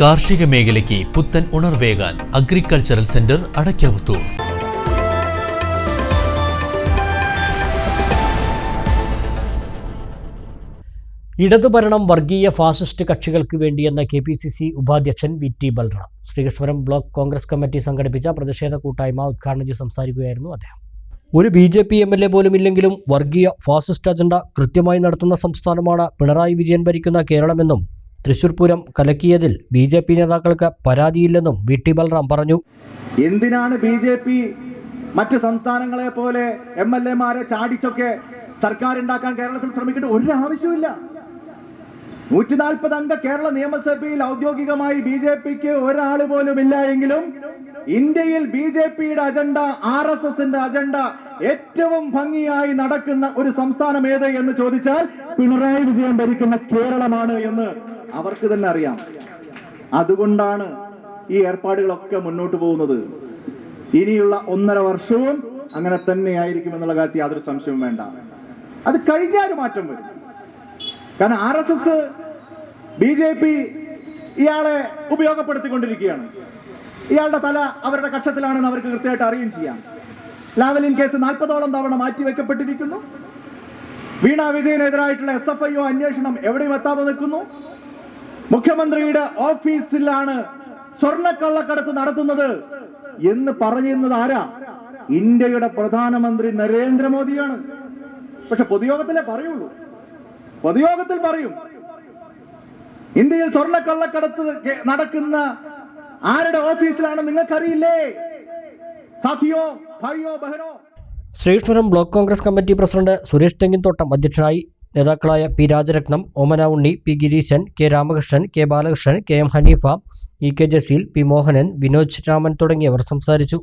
കാർഷിക മേഖലയ്ക്ക് പുത്തൻ ഉണർവേകാൻ അഗ്രികൾച്ചറൽ സെന്റർ അടയ്ക്കാവുത്തൂർ. ഇടതുഭരണം വർഗീയ ഫാസിസ്റ്റ് കക്ഷികൾക്ക് വേണ്ടിയെന്ന കെ പി സി സി ഉപാധ്യക്ഷൻ V T Balram. Sreekrishnapuram block Congress committee സംഘടിപ്പിച്ച പ്രതിഷേധ കൂട്ടായ്മ ഉദ്ഘാടനം ചെയ്ത് സംസാരിക്കുകയായിരുന്നു അദ്ദേഹം. ഒരു B J P M L A പോലും ഇല്ലെങ്കിലും വർഗീയ ഫാസിസ്റ്റ് അജണ്ട കൃത്യമായി നടത്തുന്ന സംസ്ഥാനമാണ് പിണറായി വിജയൻ ഭരിക്കുന്ന കേരളമെന്നും തൃശൂർ പൂരം കലക്കിയതിൽ ബി ജെ പി നേതാക്കൾക്ക് പരാതിയില്ലെന്നും വി ടി ബൽറാം പറഞ്ഞു. എന്തിനാണ് ബി ജെ പി മറ്റ് സംസ്ഥാനങ്ങളെ പോലെ എം എൽ എമാരെ ചാടിച്ചൊക്കെ സർക്കാർ ഉണ്ടാക്കാൻ കേരളത്തിൽ ശ്രമിക്കേണ്ട ഒരു ആവശ്യമില്ല നൂറ്റി അംഗ കേരള നിയമസഭയിൽ ഔദ്യോഗികമായി ബി ജെ പിക്ക് ഒരാൾ പോലും ഇല്ല എങ്കിലും ഇന്ത്യയിൽ ബി ജെ പിയുടെ അജണ്ട ആർ എസ് എസിന്റെ അജണ്ട ഏറ്റവും ഭംഗിയായി നടക്കുന്ന ഒരു സംസ്ഥാനം ഏത് എന്ന് ചോദിച്ചാൽ പിണറായി വിജയൻ ഭരിക്കുന്ന കേരളമാണ് എന്ന് അവർക്ക് തന്നെ അറിയാം. അതുകൊണ്ടാണ് ഈ ഏർപ്പാടുകളൊക്കെ മുന്നോട്ട് പോകുന്നത്. ഇനിയുള്ള ഒന്നര വർഷവും അങ്ങനെ തന്നെ ആയിരിക്കും എന്നുള്ള കാര്യത്തിൽ യാതൊരു സംശയവും വേണ്ട. അത് കഴിഞ്ഞാൽ മാറ്റം വരും. കാരണം R S S B J P ഇയാളെ ഉപയോഗപ്പെടുത്തിക്കൊണ്ടിരിക്കുകയാണ്. ഇയാളുടെ തല അവരുടെ കക്ഷത്തിലാണെന്ന് അവർക്ക് കൃത്യമായിട്ട് അറിയുകയും ചെയ്യാം. ലാവലിൻ കേസ് നാൽപ്പതോളം തവണ മാറ്റിവെക്കപ്പെട്ടിരിക്കുന്നു. വീണ വിജയനെതിരായിട്ടുള്ള എസ് എഫ് ഐ ഒ അന്വേഷണം എവിടെയും എത്താതെ നിൽക്കുന്നു. മുഖ്യമന്ത്രിയുടെ ഓഫീസിലാണ് സ്വർണക്കള്ളക്കടത്ത് നടത്തുന്നത് എന്ന് പറയുന്നത് ആരാ? ഇന്ത്യയുടെ പ്രധാനമന്ത്രി നരേന്ദ്രമോദിയാണ്. പക്ഷെ പൊതുയോഗത്തിലേ പറയുള്ളൂ. പൊതുയോഗത്തിൽ പറയും ഇന്ത്യയിൽ സ്വർണക്കള്ളക്കടത്ത് നടക്കുന്ന ആരുടെ ഓഫീസിലാണ് നിങ്ങൾക്കറിയില്ലേ? സാഥിയോ ഭായിയോ ബഹനോ? Sreekrishnapuram block Congress committee president Suresh Thenginthottam അധ്യക്ഷനായി നേതാക്കളായ P Rajarathnam Omana Unni P Gireeshan K Ramakrishnan K Balakrishnan K M Haneefa E K Jaseel P Mohanan Vinoj Raman തുടങ്ങിയവർ സംസാരിച്ചു.